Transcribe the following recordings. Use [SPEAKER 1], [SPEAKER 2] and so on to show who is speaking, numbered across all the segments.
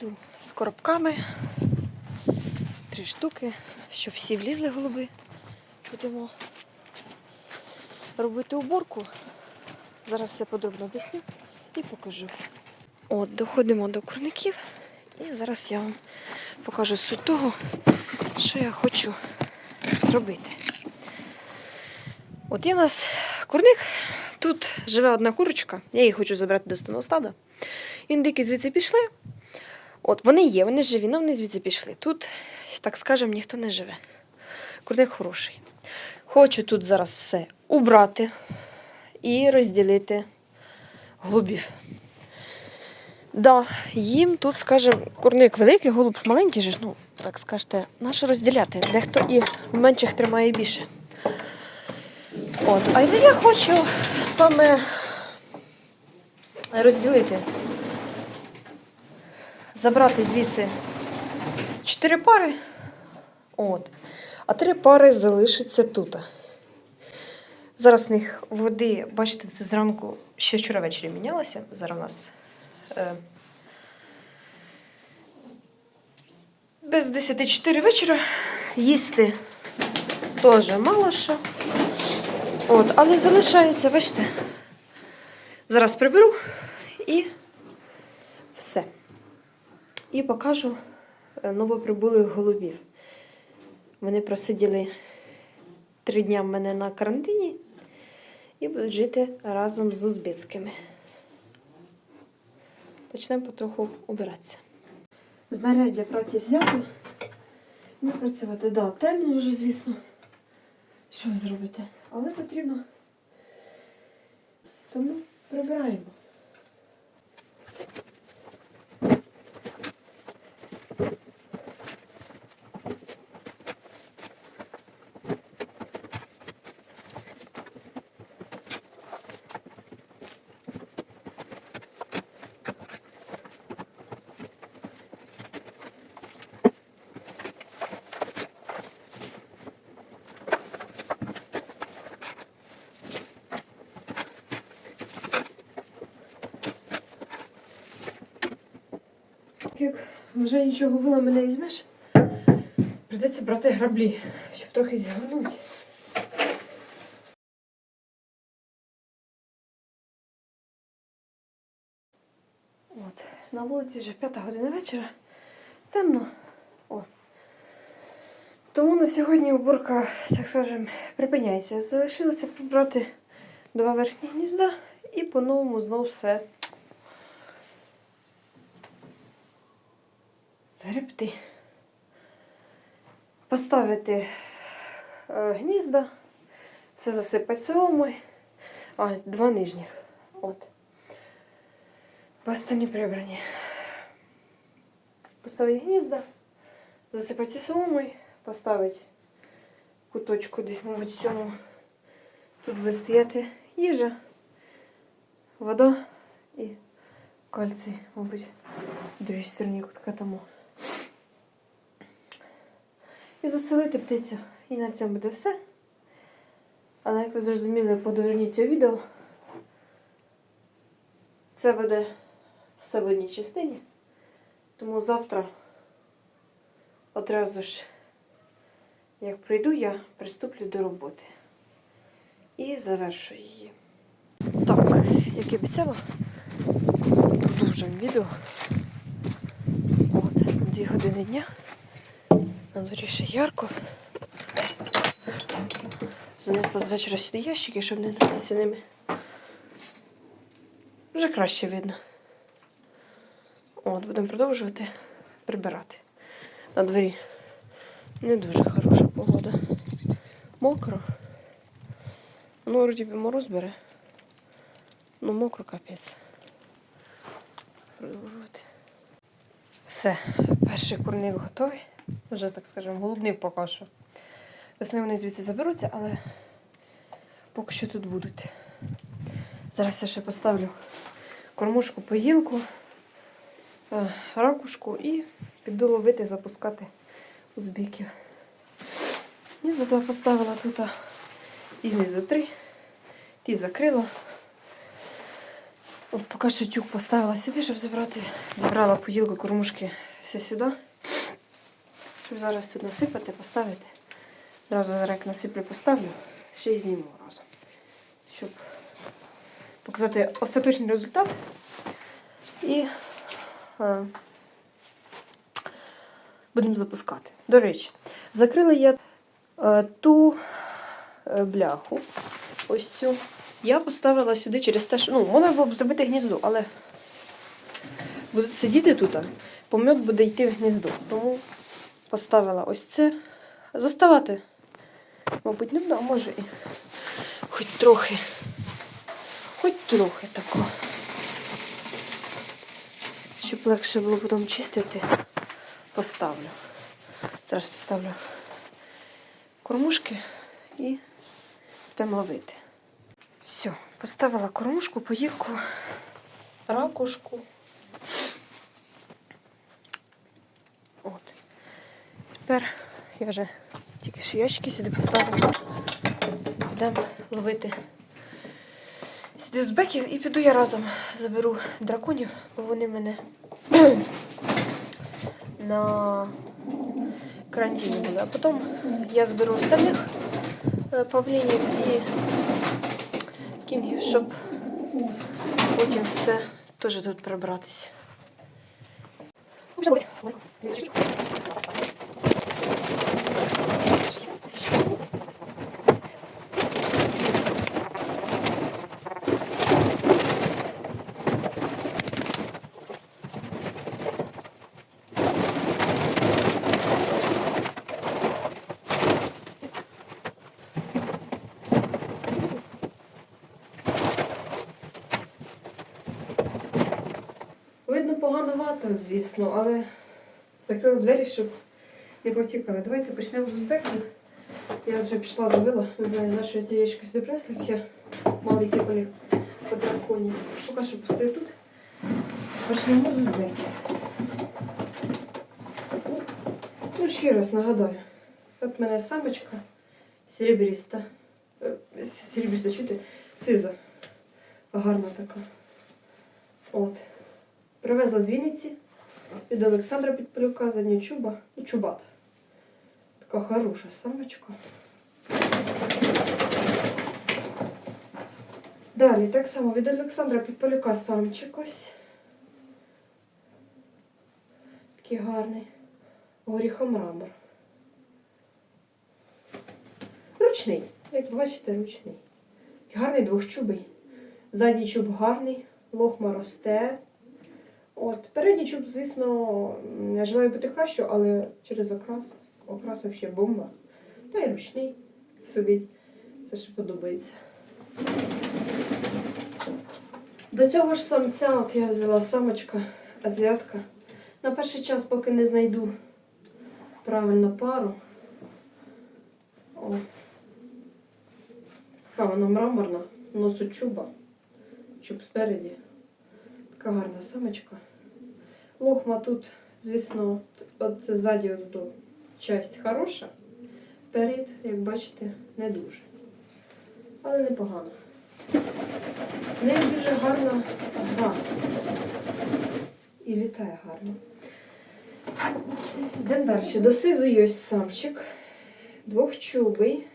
[SPEAKER 1] Йду з коробками. Три штуки, щоб всі влізли голуби. Будемо робити уборку. Зараз все подробно об'ясню і покажу. От, доходимо до курників, і зараз я вам покажу суть того, що я хочу зробити. От є у нас курник, тут живе одна курочка, я її хочу забрати до стада. Індики звідси пішли. От вони є, вони живі, але вони звідси пішли. Тут, так скажемо, ніхто не живе. Курник хороший. Хочу тут зараз все убрати і розділити голубів. Да, їм тут, скажімо, курник великий, голуб маленький, ж, ну, так скажете, наше розділяти. Дехто і в менших тримає більше. От, а я хочу саме розділити, забрати звідси чотири пари, от, а три пари залишаться тут. Зараз в них води, бачите, це зранку ще вчора ввечері мінялося. Зараз у нас е, без 10-4 вечора. Їсти теж мало що. От, але залишається, бачите. Зараз приберу і все. І покажу е, новоприбулих голубів. Вони просиділи три дня в мене на карантині і будуть жити разом з узбецькими. Почнемо потроху убиратися. Знаряддя праці взяти. Не працювати, да, темно вже, звісно. Що зробити? Але потрібно. Тому прибираємо. Як вже нічого вилами не візьмеш, прийдеться брати граблі, щоб трохи зігнути. От, на вулиці вже п'ята година вечора. Темно. От. Тому на сьогодні уборка, так скажемо, припиняється. Залишилося прибрати два верхні гнізда і по-новому знову все згребти. Поставити е, гнізда, все засипати соломою. А, два нижніх. От. Останні прибрані. Поставити гнізда, засипати соломою, поставити куточку десь, мабуть, в цьому. Тут буде стояти їжа, вода і кальцій, мабуть, в другій стороні кутка тому. І заселити птицю. І на цьому буде все. Але як ви зрозуміли по довжині цього відео, це буде все в одній частині. Тому завтра одразу ж, як прийду, я приступлю до роботи. І завершу її. Так, як і обіцяла, продовжуємо відео. От, дві години дня. На дворі ще ярко. Занесла з вечора сюди ящики, щоб не носитися ними. Вже краще видно. От, будемо продовжувати прибирати. На дворі не дуже хороша погода. Мокро. Ну, вроді би мороз бере. Ну, мокро капець. Продовжувати. Все, перший курник готовий. Вже, так скажемо, голубний поки що. Весни вони звідси заберуться, але поки що тут будуть. Зараз я ще поставлю кормушку, поїлку, е, ракушку і піду ловити, запускати узбіків. І зато поставила тут і знизу три, ті закрила. От поки що тюк поставила сюди, щоб забрати. Забрала поділку кормушки все сюди. Щоб зараз тут насипати, поставити. Одразу зараз як насиплю, поставлю, ще й зніму разом. Щоб показати остаточний результат. І е, будемо запускати. До речі, закрила я е, ту е, бляху. Ось цю. Я поставила сюди через те, що ну, можна було б зробити гніздо, але будуть сидіти тут, а помет буде йти в гніздо. Тому поставила ось це. Заставати, мабуть, не буду, а може і хоч трохи. Хоч трохи тако. Щоб легше було потім чистити, поставлю. Зараз поставлю кормушки і будемо ловити. Все, поставила кормушку, поїлку, ракушку. От. Тепер я вже тільки що ящики сюди поставила. Будемо ловити сюди узбеків і піду я разом заберу драконів, бо вони мене на карантині були. А потім я зберу остальних е, павлінів і кінгів, щоб потім все теж тут прибратися. Видно, погано вата, звісно, але закрила двері, щоб не протікали. Давайте почнемо з узбеків. Я вже пішла, забила, не знаю, на що я ті сюди як я мали які по драконі. Поки що постою тут. Почнемо з узбеків. Ну, ще раз нагадаю. От в мене самочка серебріста. Е, Серебріста, чуєте? Сиза. Гарна така. От. Привезла з Вінниці від Олександра Підполюка, задня чуба. Ну, чубата. Така хороша самочка. Далі, так само від Олександра Підполюка самчик ось. Такий гарний. Горіхомрамор. Ручний. Як бачите, ручний. Гарний двохчубий. Задній чуб гарний, лохма росте. От, передній чуб, звісно, желаю бути краще, але через окрас. Окрас взагалі бомба. Та й ручний сидить. Це ще подобається. До цього ж самця от я взяла самочка, азіатка. На перший час, поки не знайду правильно пару. Така вона мраморна, носу чуба, чуб спереді. Така гарна самочка. Лохма тут, звісно, от це ззаді от часть хороша. Перед, як бачите, не дуже. Але непогано. В неї дуже гарна гра. І літає гарно. Йдемо далі. До сизої ось самчик. Двохчубий,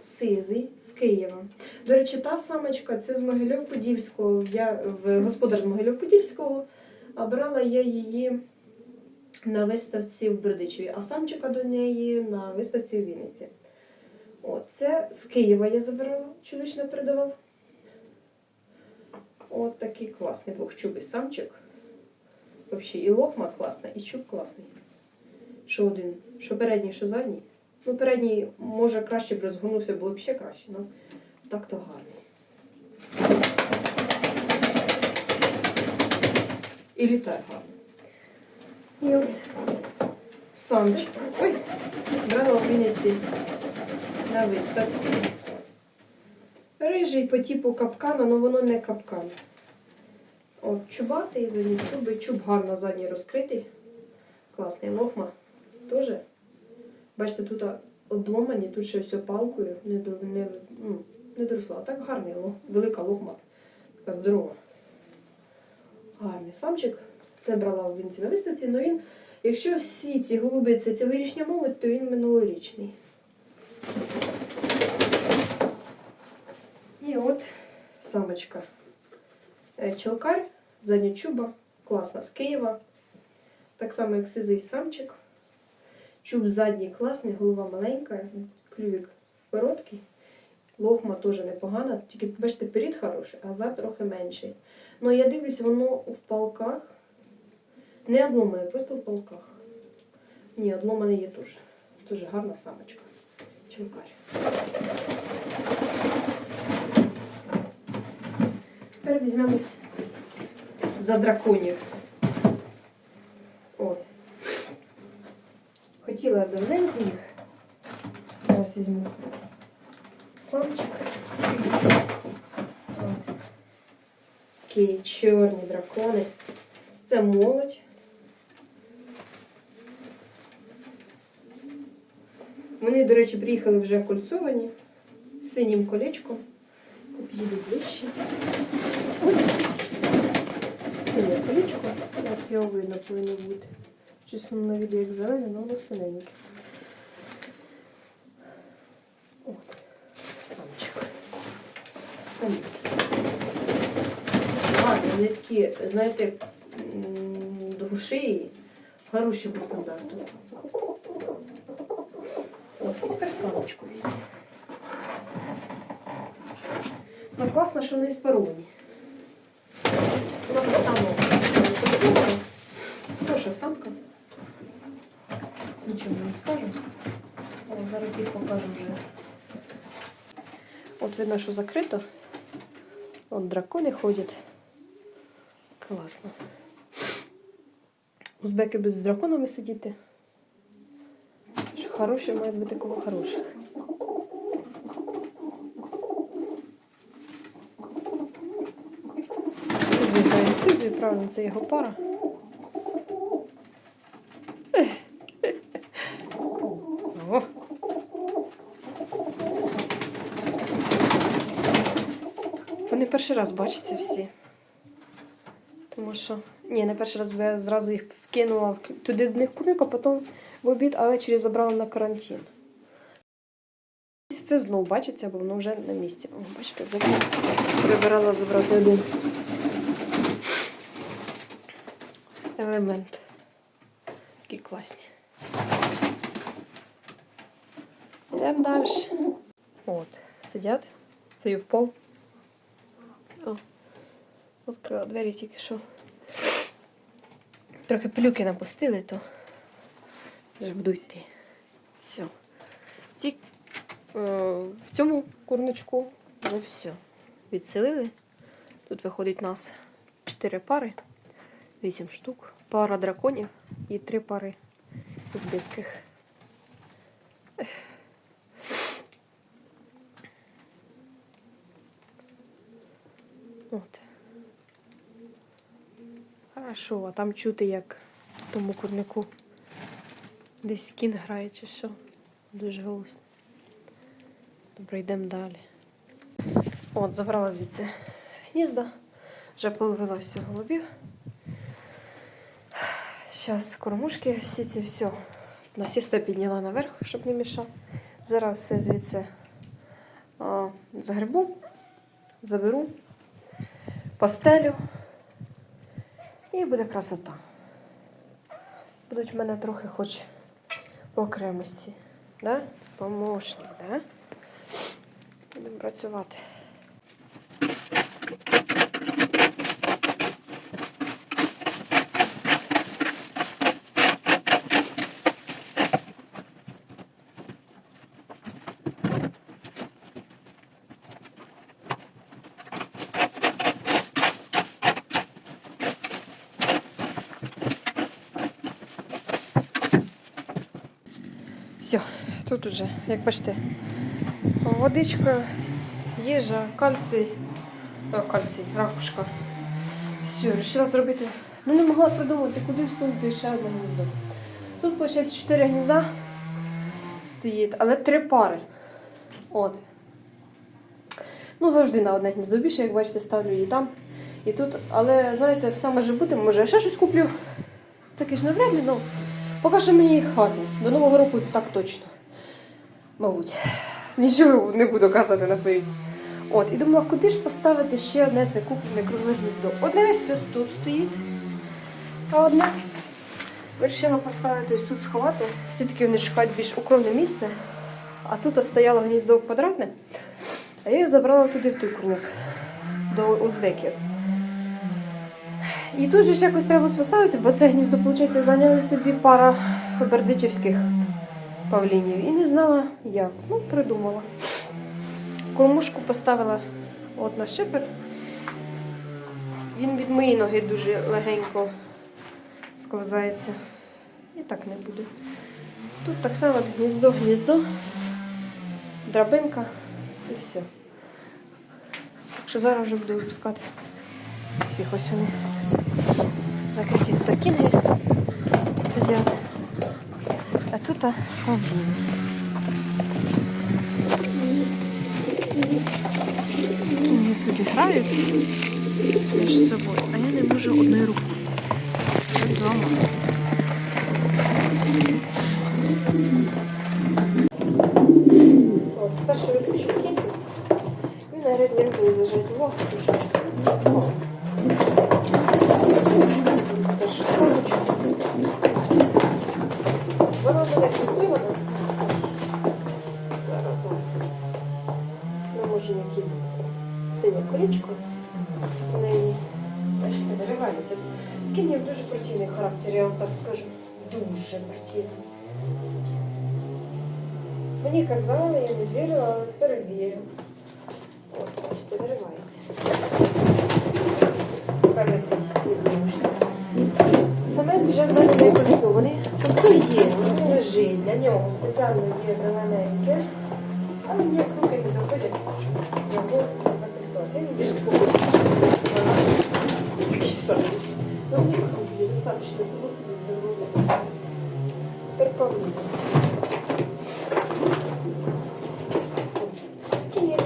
[SPEAKER 1] сизий з Києва. До речі, та самочка це з Могильов-Подільського. Я в господар з Могильов-Подільського, а брала я її на виставці в Бердичеві, а самчика до неї на виставці в Вінниці. О, це з Києва я забирала, чоловіч не передавав. От такий класний двохчубий самчик. Взагалі, і лохма класна, і чуб класний. Що один, що передній, що задній. Ну, передній, може, краще б розгорнувся, було б ще краще. Ну, так то гарний. І літає гарно. І от самчик. Ой, брала в на виставці. Рижий по типу капкана, але воно не капкан. От, чубатий, задній чуби, чуб гарно задній розкритий. Класний лохма. Теж. Бачите, тут обломані, тут ще все палкою, не, до- не, ну, не доросла. Так гарний, лох, велика лохма, така здорова. Гарний самчик. Це брала в Вінці на виставці, але він, якщо всі ці голуби це цьогорічня молодь, то він минулорічний. І от самочка. Е, Челкар, задньочуба, класна з Києва. Так само, як сизий самчик. Чуб задній класний, голова маленька, клювик короткий. Лохма теж непогана, тільки бачите, перед хороший, а зад трохи менший. Ну я дивлюсь, воно в палках. Не одломане, просто в палках. Ні, одломане є теж. Дуже гарна самочка. Чулкар. Тепер візьмемось за драконів. От. Хотіла давненько їх. Зараз візьму самчик. От. Такі чорні дракони. Це молодь. Вони, до речі, приїхали вже кольцовані синім колечком. Підійду ближче. Синє колечко. Як його видно повинно бути. Воно на відео як зелене, але воно синеньке. От. Самчик. Самець. Вони такі, знаєте, м, довгошиї, хороші по стандарту. От, і тепер самочку візьму. Ну, класно, що вони спаровані. Вона так. Хороша самка. Нічого не скажу. О, зараз їх покажу вже. От видно, що закрито. От дракони ходять. Класно. Узбеки будуть з драконами сидіти. Що хороші мають бути коло хороших. Сизий грає сизою, правильно, це його пара. Вони перший раз бачаться всі. Тому що. Ні, не перший раз, я зразу їх вкинула туди до них курник, а потім в обід, а ввечері забрала на карантин. Це знову бачиться, бо воно вже на місці. О, бачите, забрала. Прибирала забрати один елемент. Такі класні. Йдемо далі. От, сидять. Це і впав. О, відкрила двері тільки що. Трохи плюки напустили, то вже буду йти. Все. Ці, е, в цьому курничку вже все. Відселили. Тут виходить нас 4 пари, 8 штук, пара драконів і 3 пари узбецьких. От. Хорошо, а там чути, як в тому курнику десь кін грає чи що. Дуже голосно. Добре, йдемо далі. От, забрала звідси гнізда. Вже половила всю голубів. Зараз кормушки, всі ці все. Насісто підняла наверх, щоб не мішав. Зараз все звідси а, загребу, заберу, постелю. І буде красота. Будуть в мене трохи хоч окремості. Да? Помощник, да? Будемо працювати. Все, тут уже, як бачите, водичка, їжа, кальцій, о, кальцій, ракушка. Все, вирішила зробити. Ну не могла придумати, куди всунути ще одне гніздо. Тут, виходить, 4 гнізда стоїть, але три пари. От. Ну, завжди на одне гніздо більше, як бачите, ставлю її там. І тут, але знаєте, все може бути, може я ще щось куплю. Таке ж навряд ли, ну поки що мені їх хватить. До Нового року так точно. Мабуть. Нічого не буду казати наперед. От, і думала, куди ж поставити ще одне це куплене кругле гніздо. Одне ось тут стоїть, а одне вирішила поставити ось тут сховати. Все-таки вони шукають більш укромне місце. А тут стояло гніздо квадратне, а я його забрала туди в той круглик до узбеків. І тут же ж якось треба поставити, бо це гніздо, виходить, зайняли собі пара бердичівських павлінів. І не знала як. Ну, придумала. Кормушку поставила от на шипер. Він від моєї ноги дуже легенько сковзається. І так не буде. Тут так само гніздо, гніздо, драбинка і все. Так що зараз вже буду випускати цих ось вони закриті тут кінги сидять. А тут павліни. Кінги собі грають між собою, а я не можу одною рукою. Це вдома. Кінів характер, я вам так скажу. Дуже партійний. Мені казали, я не вірила, але перевірю. От, бачите, виривається. Самець вже в мене не кольцований. Кольцо є, воно лежить. Для нього спеціально є зелененьке. Але ніяк руки не доходять його закольцовувати. Він більш спокійний. Такий самий. Мені круглі, достатньо круглі, здорові.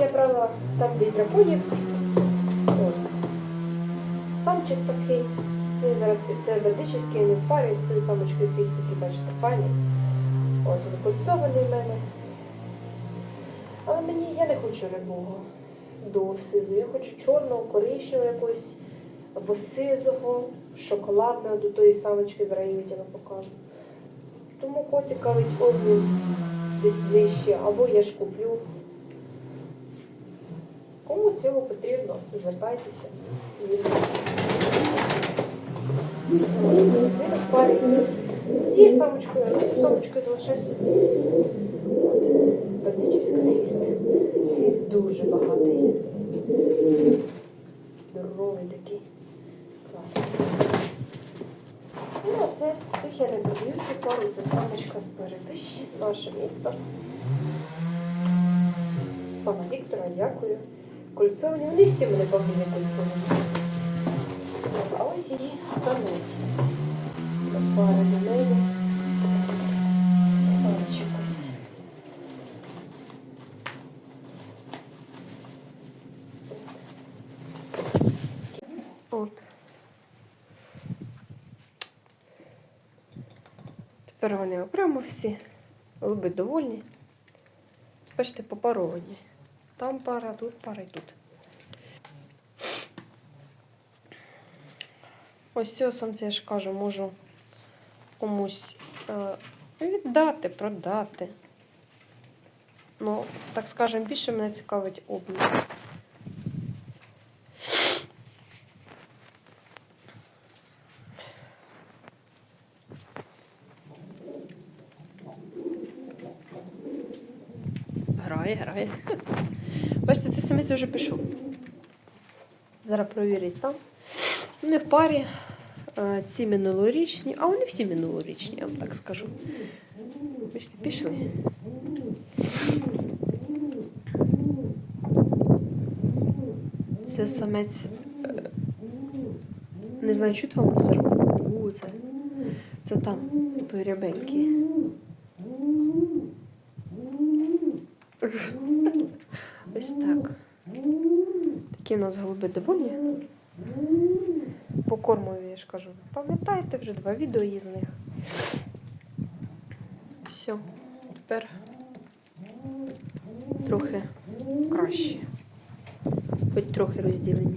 [SPEAKER 1] Я брала там, де драконів. Самчик такий. Він зараз це бердичівський, він в парі з тою самочкою якийсь такий, бачите, пані. От він кольцований в мене. Але мені я не хочу рябого до сизу. Я хочу чорного, коричневого якогось, або сизого, шоколадного до тої самочки з райвідіна покажу. Тому коцікавить одну десь ближче, або я ж куплю. Кому цього потрібно, звертайтеся. Парі. З цією самочкою, а цю самочкою залишаю собі. Бердичівська хвіст. Хвіст дуже багатий. Здоровий такий. Класний. Ну, це цих я не додаю пару, це самочка з перепищ, наше місто. Пана Віктора, дякую. Кольцовані, вони всі мене повинні кольцовані. А ось її самець. До до неї. Самчик ось. От. Окремо всі. Голуби довольні. Бачите, попаровані. Там пара, тут пара і тут. Ось цього самця, я ж кажу, можу комусь е, віддати, продати. Ну, так скажемо, більше мене цікавить обмін. Грає, грає. Бачите, ти самець вже пішов. Зараз провірить там. Вони в парі. е, Ці минулорічні, а вони всі минулорічні, я вам так скажу. Бачите, пішли. Це самець. е, Не знаю, чуть вам це зараз. Це. Це там, той рябенький. Ось так. Такі у нас голуби доволі. По корму, я ж кажу. Пам'ятаєте, вже два відео із них. Все, тепер трохи краще. Хоч трохи розділені.